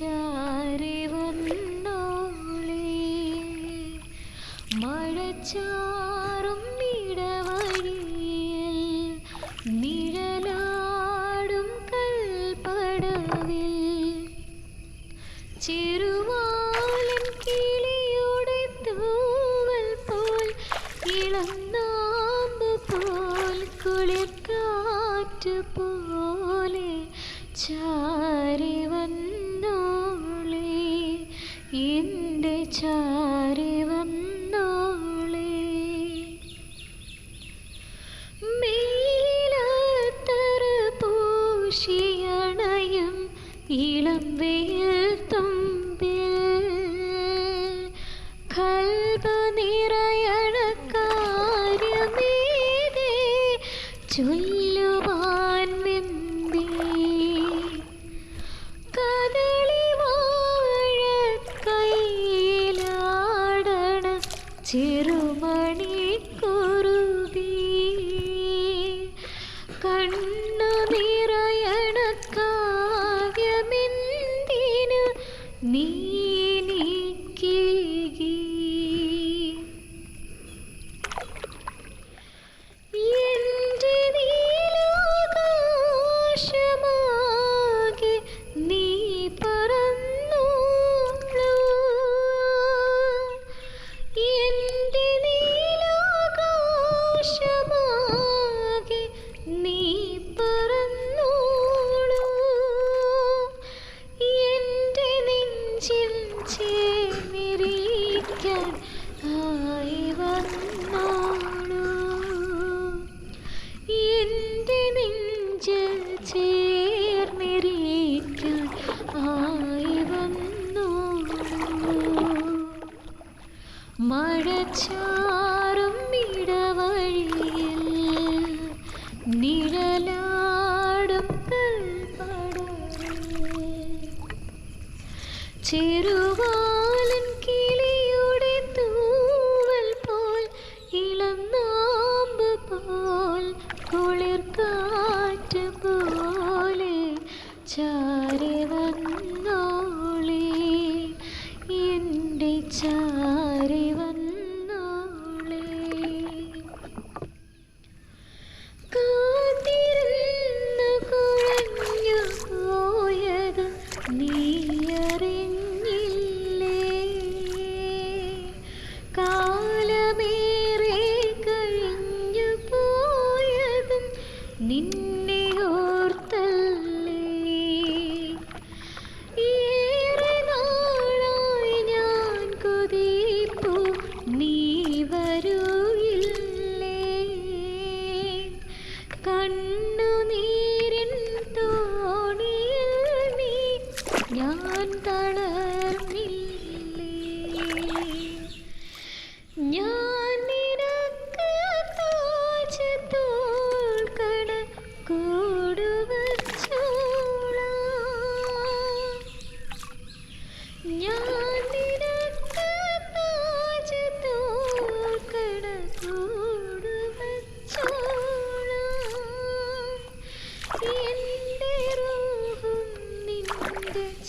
Yeah. എന്റെ ചാരി വന്നോളെ. മേലാത്തറ പൂശിയണയും ഇളം വെയിൽ തുമ്പിൽ. കൽബ നിറയണ ചൊല്ല ചെറുമണി കുറുകി കണ്ണു നിറയണ കാവ്യമെന്തിനു നീ ചാറും ചെറുവാലൻ കിളിയുടെ തൂവൽ പോൽ ഇളന്നു ഞാൻ തളർന്നി